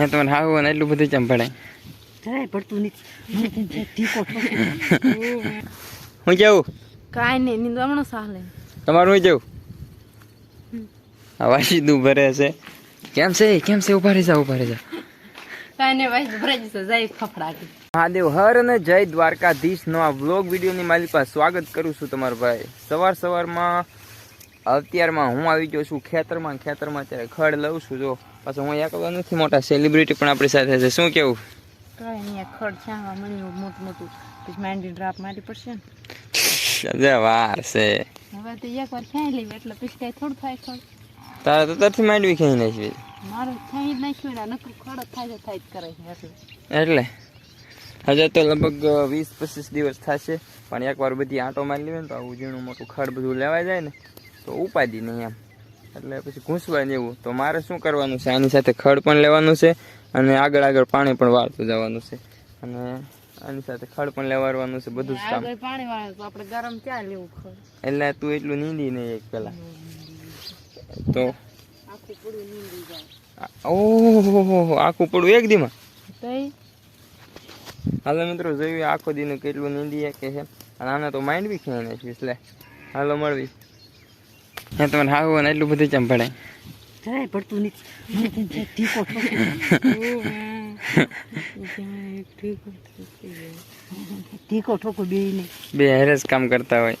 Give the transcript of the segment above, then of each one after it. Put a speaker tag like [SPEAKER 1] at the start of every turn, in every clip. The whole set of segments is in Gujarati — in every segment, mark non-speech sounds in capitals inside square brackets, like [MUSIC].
[SPEAKER 1] હે તમારે હાવ ને એટલું બધું ચમ પડે
[SPEAKER 2] જરાય પડતું નથી. ટીકો
[SPEAKER 1] હું કેવું?
[SPEAKER 2] કાંઈ નહીં નીંદો હમણાં સાલે
[SPEAKER 1] તમારું હું કેવું? આવા સીધું ભરે છે. કેમ છે? કેમ છે? ઊભા રહી જા ઊભા રહી જા
[SPEAKER 2] કાંઈ નહીં ભાઈ ભરે જશે જાય ફફડાટી.
[SPEAKER 1] મહાદેવ હર અને જય દ્વારકાધીશ નો આ વ્લોગ વિડીયોની મારી પાસે સ્વાગત કરું છું તમારો ભાઈ. સવાર સવારમાં અત્યારમાં હું આવી ગયો છું ખેતરમાં ખેતરમાં અત્યારે ખડ લઉં છું જો. પાછું હું એકલો નથી મોટા સેલિબ્રિટી પણ આપણી સાથે છે. શું કેવું?
[SPEAKER 2] કાંઈ નહીં ખડ છાંવા મને મોટું મોટું. પછી માંડી ડ્રાપ મારી પડશે ને. [LAUGHS]
[SPEAKER 1] વાર છે.
[SPEAKER 2] હવે તો એક વાર ખાઈ લેવી એટલે પછી કાંઈ થોડું થાય ખડ
[SPEAKER 1] તારે તો તરથી માંડવી ખાઈ નાખી
[SPEAKER 2] મારે ખાઈ નાખ્યું ને નકરું ખડ થાય થાય જ કરે એટલે?
[SPEAKER 1] હજે તો લગભગ વીસ પચીસ દિવસ થશે પણ એકવાર બધી આંટો મારી લેવી ને તો આવું ઝીણું મોટું ખડ બધું લેવાઈ જાય ને તો ઉપાદી નહીં એમ. એટલે પછી ઘૂંસવા જેવું તો મારે શું કરવાનું છે? આની સાથે ખડ પણ લેવાનું છે અને આગળ આગળ પાણી પણ વાળતું જવાનું છે. અને આની સાથે ખડ પણ લેવાડવાનું છે બધું જ કામ.
[SPEAKER 2] પાણી વાળે તો આપણે ગરમ ચા લેવું ખડ?
[SPEAKER 1] એટલે તું એટલું નીંદી નહીં એક પેલા. તો
[SPEAKER 2] આખું પૂરું નીંદી જાય.
[SPEAKER 1] ઓહો આખું પડું એક દીમાં? હાલો મિત્રો જોયું આખો દીનું કેટલું નીંદી કે છે. અને આને તો માઇન્ડ બી ખેઈ નાખ્યું એટલે હાલો મળવી. હે તમારે હાવ ને એટલું બધું ચમ પડે
[SPEAKER 2] જરાય પડતું નથી. ઠોકો. બે નહીં.
[SPEAKER 1] બે હારે જ કામ કરતા હોય.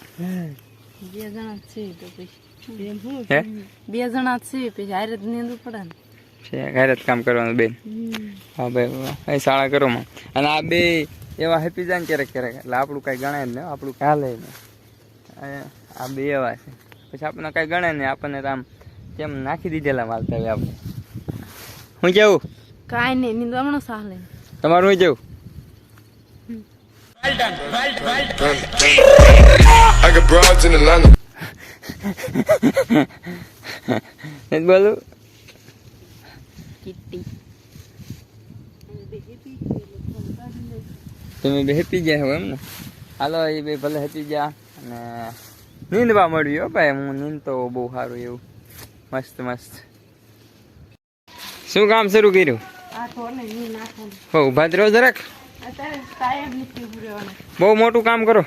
[SPEAKER 2] બે જણા છે તો પછી. બે જણા છે પછી હારે જ નીંદવું પડે ને.
[SPEAKER 1] છે જ કામ કરવાનું બેન. હા ભાઈ એ શાળા કરો માં. અને આ બે એવા હેપી જાય ને ક્યારેક ક્યારેક. એટલે આપણું કાંઈ ગણાય જ નહીં આપણું કાંઈ હાલે નહીં. આ- આ બે એવા છે. પછી આપણને કાંઈ ગણે નહીં આપણને આમ કેમ નાખી દીધેલા માલતા હોય આપણે હું કેવું?
[SPEAKER 2] કાંઈ નહીં નીંદવા હમણાં સાલે
[SPEAKER 1] તમારું હું કેવું? [LAUGHS] બોલું? તમે બે હેપી ગયા હો એમ ને હાલો એ બે ભલે હેપી ગયા અને નીંદવા મળ્યું હો ભાઈ હું નીંદતો બહુ સારું એવું. મસ્ત મસ્ત. શું કામ શરૂ કર્યું? હો ઊભા જ રહો જરાક. બહુ મોટું કામ કરો.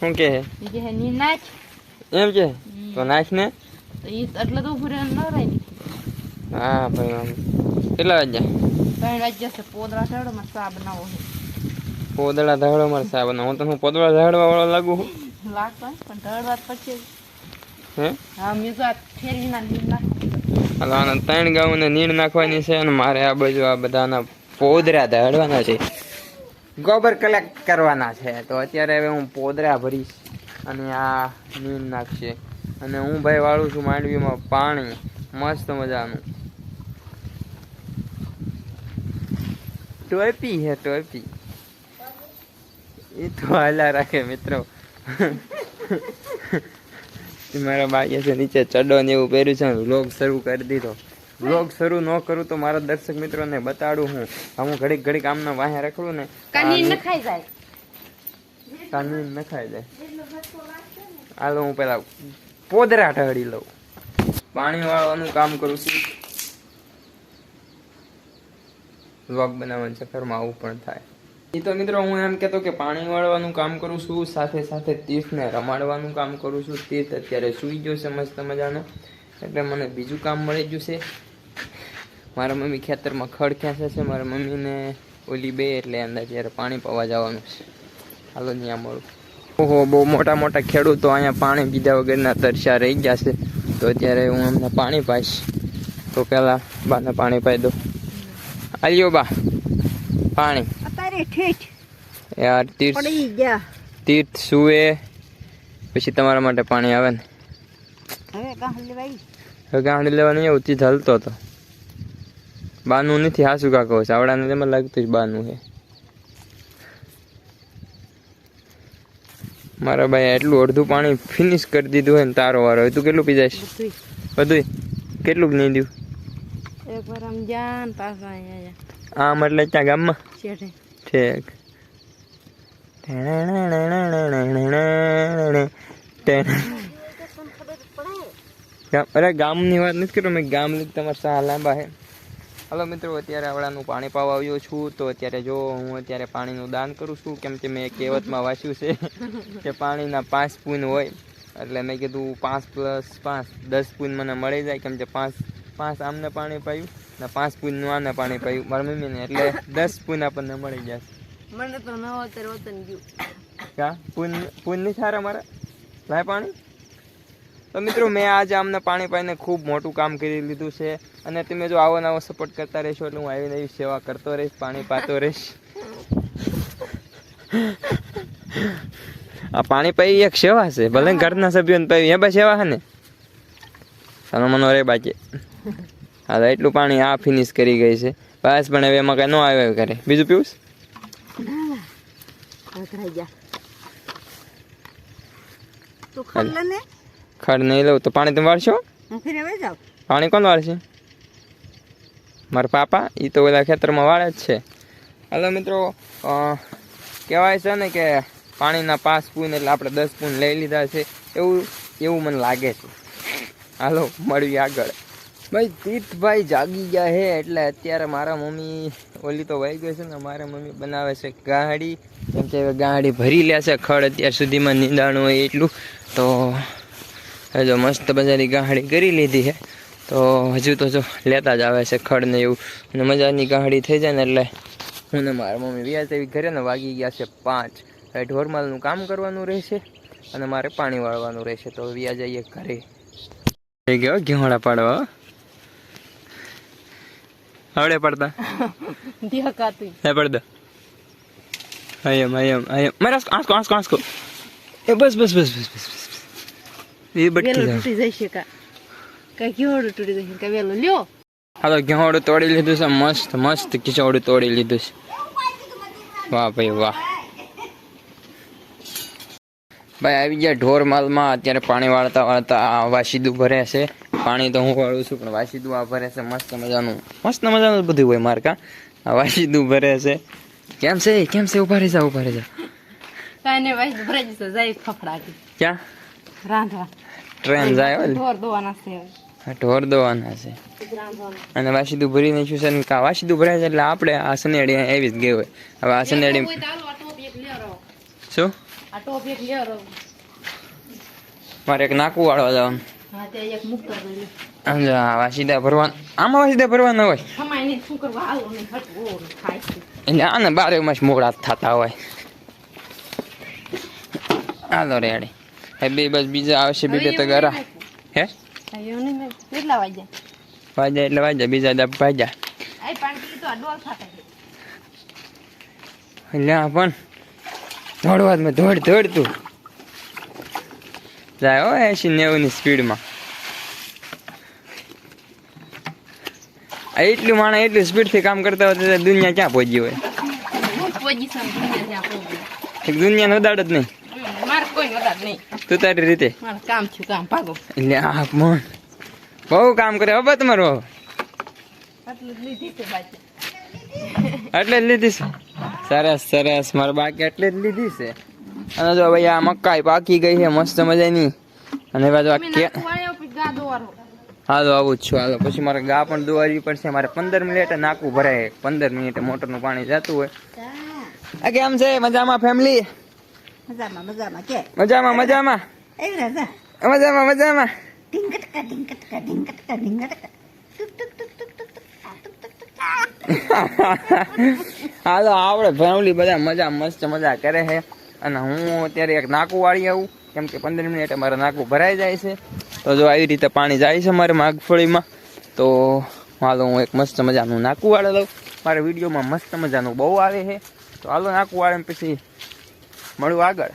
[SPEAKER 1] શું કે એમ કે? તો નાખ ને.
[SPEAKER 2] એટલે તો ઉભું ન રહે
[SPEAKER 1] હા ભાઈ કેટલા વાગ્યા?
[SPEAKER 2] ત્રણ વાગ્યા છે પોદરા ચડમાં ચા બનાવો છે.
[SPEAKER 1] પોદળા ધાડો મારે સાહેબ હું તો હું પોદળા ધાડવા વાળો લાગુ છું.
[SPEAKER 2] લાગતો પણ ધાડવા પછી
[SPEAKER 1] હે?
[SPEAKER 2] હા મેં તો ફેરવી ના નીંદ નાખ
[SPEAKER 1] ત્રણ ગાઉને નીણ નાખવાની છે અને મારે આ બાજુ આ બધાના પોદરા ધાડવાના છે. ગોબર કલેક્ટ કરવાના છે તો અત્યારે હવે હું પોદરા ભરીશ અને આ નીણ નાખશે. અને હું ભાઈ વાળું છું માંડવીમાં પાણી મસ્ત મજાનું. ટોપી હે ટોપી. એ તો હાલા રાખે મિત્રો. મારા બાઈએ છે નીચે ચડો ને એવું પહેર્યું છે વ્લોગ શરૂ કરી દીધો. વ્લોગ શરૂ ન કરું તો મારા દર્શક મિત્રોને બતાડું હું. હું ઘડીક ઘડીક આમના વાહે રખડું ને
[SPEAKER 2] કાની ન ખાઈ જાય.
[SPEAKER 1] કાની ન ખાઈ જાય. હાલો હું પેલા પોદરા ઢળી લઉં. પાણી વાળવાનું કામ કરું છું. વ્લોગ બનાવવાની ચક્કરમાં આવું પણ થાય. એ તો મિત્રો હું એમ કહેતો કે પાણી વાળવાનું કામ કરું છું, સાથે સાથે તીર્થને રમાડવાનું કામ કરું છું. તીર્થ અત્યારે સૂઈ ગયો છે મસ્ત મજાનો. એટલે મને બીજું કામ મળી ગયું છે. મારા મમ્મી ખેતરમાં ખડ ખેંચે છે. મારા મમ્મીને ઓલી બે એટલે અંદર જ્યારે પાણી પવા જવાનું છે. હાલો ત્યાં મળું. ઓહો, બહુ મોટા મોટા ખેડૂતો અહીંયા પાણી પીધા વગરના તરસ્યા રહી ગયા છે. તો અત્યારે હું એમને પાણી પાઈશ. તો પહેલાં બાને પાણી પાઈ દો. આલ્યો બા, પાણી.
[SPEAKER 2] ઠીઠ.
[SPEAKER 1] યાર તીર્થ
[SPEAKER 2] પડી ગયા.
[SPEAKER 1] તીર્થ સુવે પછી તમારા માટે પાણી આવે ને.
[SPEAKER 2] હવે કાં લેવાઈ
[SPEAKER 1] હવે ગાંડી લેવા નહીં આવું તીર્થ હલતો હતો બાનું નથી હાસુ કાકો ચાવડાને તેમાં લાગતું જ બાનું છે. મારા ભાઈ એટલું અડધું પાણી ફિનિશ કરી દીધું હોય ને તારો વારો. તું કેટલું પી જઈશ બધું કેટલું નીંદ્યું
[SPEAKER 2] એક વાર આમ જાન પાછા
[SPEAKER 1] આમ એટલે ત્યાં ગામમાં? ગામ [LAUGHS] અરે ગામની વાત નથી કરો મેં ગામ લીધ તમારે સા લાંબા હે. હલો મિત્રો અત્યારે આવડાનું પાણી પાવા આવ્યો છું તો અત્યારે જો હું અત્યારે પાણીનું દાન કરું છું કેમ કે મેં કહેવતમાં વાંચ્યું છે [LAUGHS] કે પાણીના પાંચ પૂન હોય એટલે મેં કીધું પાંચ પ્લસ પાંચ દસ પૂન મને મળી જાય કેમ કે પાંચ પાંચ આમને પાણી પાયું ને પાંચ પૂનનું આને પાણી પાયું. મારા મમ્મીને એટલે દસ પૂન આપણને મળી જશે
[SPEAKER 2] મને તો ન અત્યારે વતન ગયું.
[SPEAKER 1] કા? પૂન પૂન નહીં સારા મારા? લાય પાણી? તો મિત્રો મેં આજે આમને પાણી પાઈને ખૂબ મોટું કામ કરી લીધું છે અને તમે જો આવો નવો સપોર્ટ કરતા રહેશો એટલે હું આવી નવી સેવા કરતો રહીશ પાણી પાતો રહીશ. આ પાણી પાઈ એક સેવા છે ભલે ઘરના સભ્યોને પાઈ એ બસ સેવા છે ને. સાનો મનો રે બાકી. હા તો એટલું પાણી આ ફિનિશ કરી ગઈ છે. બસ પણ હવે એમાં કઈ ન આવે કરે બીજું પીવું ખડ નહીં લઉં તો પાણી તમે વાળશો? પાણી કોણ વાળશે? મારા પાપા? એ તો બધા ખેતરમાં વાળે જ છે. હાલો મિત્રો કહેવાય છે ને કે પાણીના પાંચ સ્પૂન એટલે આપણે દસ સ્પૂન લઈ લીધા છે. એવું એવું મને લાગે છે. હાલો, મળીએ આગળ. ભાઈ, તીર્થભાઈ જાગી ગયા હે, એટલે અત્યારે મારા મમ્મી, ઓલી તો વહી ગઈ છે ને, મારા મમ્મી બનાવે છે ગાડી. કેમ કે હવે ગાડી ભરી લે છે, ખડ અત્યાર સુધીમાં નિંદાણું હોય એટલું. તો હજુ મસ્ત મજાની ગાહડી કરી લીધી છે તો હજુ તો જો લેતા જ આવે છે ખડ ને એવું. અને મજાની ગાહડી થઈ જાય ને એટલે હું ને મારા મમ્મી વ્યાજ એવી ઘરે ને વાગી ગયા છે પાંચ. હવે ઢોરમાલનું કામ કરવાનું રહેશે અને મારે પાણી વાળવાનું રહેશે. તો વ્યાજ જઈએ ઘરે થઈ ગયો ઘેવાડા પાડવા આવડે પડતા?
[SPEAKER 2] ધ્યાકાતી
[SPEAKER 1] હે પડદા આયમ આયમ આયમ. મારા આંસકો આંસકો આંસકો એ બસ બસ બસ બસ બસ એ બટકી
[SPEAKER 2] તૂટી જશે કા? કઈ કેવડું તૂટી જશે કા વેલો? લ્યો.
[SPEAKER 1] હાલો ઘેવાડું તોડી લીધું છે મસ્ત મસ્ત ખીચવાડું તોડી લીધું છે. વાહ ભાઈ વાહ. ભાઈ આવી ગયા ઢોર માલમાં અત્યારે પાણી વાળતા વાળતા આ વાસીદું ભરે છે. પાણી તો હું વાળું છું પણ વાસીદું આ ભરે છે મસ્ત મજાનું. મસ્ત મજાનું બધું હોય મારકા. આ વાસીદું ભરે છે. કેમ છે? કેમ છે? ઊભા રહી જા ઊભા રહી જા ક્યાં?
[SPEAKER 2] રાંધવા.
[SPEAKER 1] ટ્રેન જાય
[SPEAKER 2] ઢોર દોવાના છે
[SPEAKER 1] આ ઢોર દોવાના છે. અને વાસીદું ભરી નાખ્યું છે ને વાસીદું ભરાય છે એટલે આપણે આ સનેડી એવી જ ગયું હોય. હવે આ સનેડી. શું?
[SPEAKER 2] આ ટોપ એક લેર
[SPEAKER 1] મારે એક નાકુ વાળો જવાનું
[SPEAKER 2] હા તે એક મુક્ત કરી લે.
[SPEAKER 1] આમ જો આ વાસીદા ભરવાના આમાં વાસીદા ભરવાના હોય?
[SPEAKER 2] ખમાય ને શું કરવા? આવો ને હટવો ખાય
[SPEAKER 1] એટલે આને બારે માસ મોડા થતા હોય. હાલો રેડી હે બે બસ બીજા આવશે બે બે તો ગરા. હે?
[SPEAKER 2] કેટલા વાગ્યા?
[SPEAKER 1] વાજા એટલે વાજા બીજા દબ વાજા
[SPEAKER 2] આ પાણી તો આ ડોલ ખાતા.
[SPEAKER 1] એટલે પણ દોડવા મેં દોડ દોડ તું. જાય હો એસી નેવુંની સ્પીડમાં. એટલું માણસ એટલું સ્પીડથી કામ કરતા હોય તો દુનિયા ક્યાં પહોંચી હોય. દુનિયાનો ઉદાડ જ નહીં. તું તારી રીતે.
[SPEAKER 2] કામ છે કામ ભાગો.
[SPEAKER 1] એટલે આ મન બહુ કામ કરે હવે તમારો એટલે જ લીધી છે સરસ સરસ. મારે બાકી એટલી જ લીધી છે. અને જો ભાઈ આ મકાઈ પાકી ગઈ છે મસ્ત મજાની. અને બાજુ આ કે હાલો આવું જ છું. હાલો પછી મારે ગા પણ દોવાવી પડશે. મારે પંદર મિનિટે નાખવું ભરાય. પંદર મિનિટે મોટરનું પાણી જતું હોય. આ કેમ છે? મજામાં ફેમિલી
[SPEAKER 2] મજામાં મજામાં. કે?
[SPEAKER 1] મજામાં મજામાં? મજામાં મજામાં?
[SPEAKER 2] ઢીંગટકા ઢીંગટકા ઢીંગટકા ઢીંગટકા ટુક ટુક
[SPEAKER 1] હાલો આપણે ફેમિલી બધા મજા, મસ્ત મજા કરે છે. અને હું અત્યારે એક નાકું વાળી આવું, કેમ કે પંદર મિનિટે મારે નાકું ભરાઈ જાય છે. તો જો આવી રીતે પાણી જાય છે મારે મગફળીમાં, તો હાલો, હું એક મસ્ત મજાનું નાકું વાળે લઉં. મારા વિડીયોમાં મસ્ત મજાનું બહુ આવે છે. તો હાલો, નાકું વાળે પછી મળું આગળ.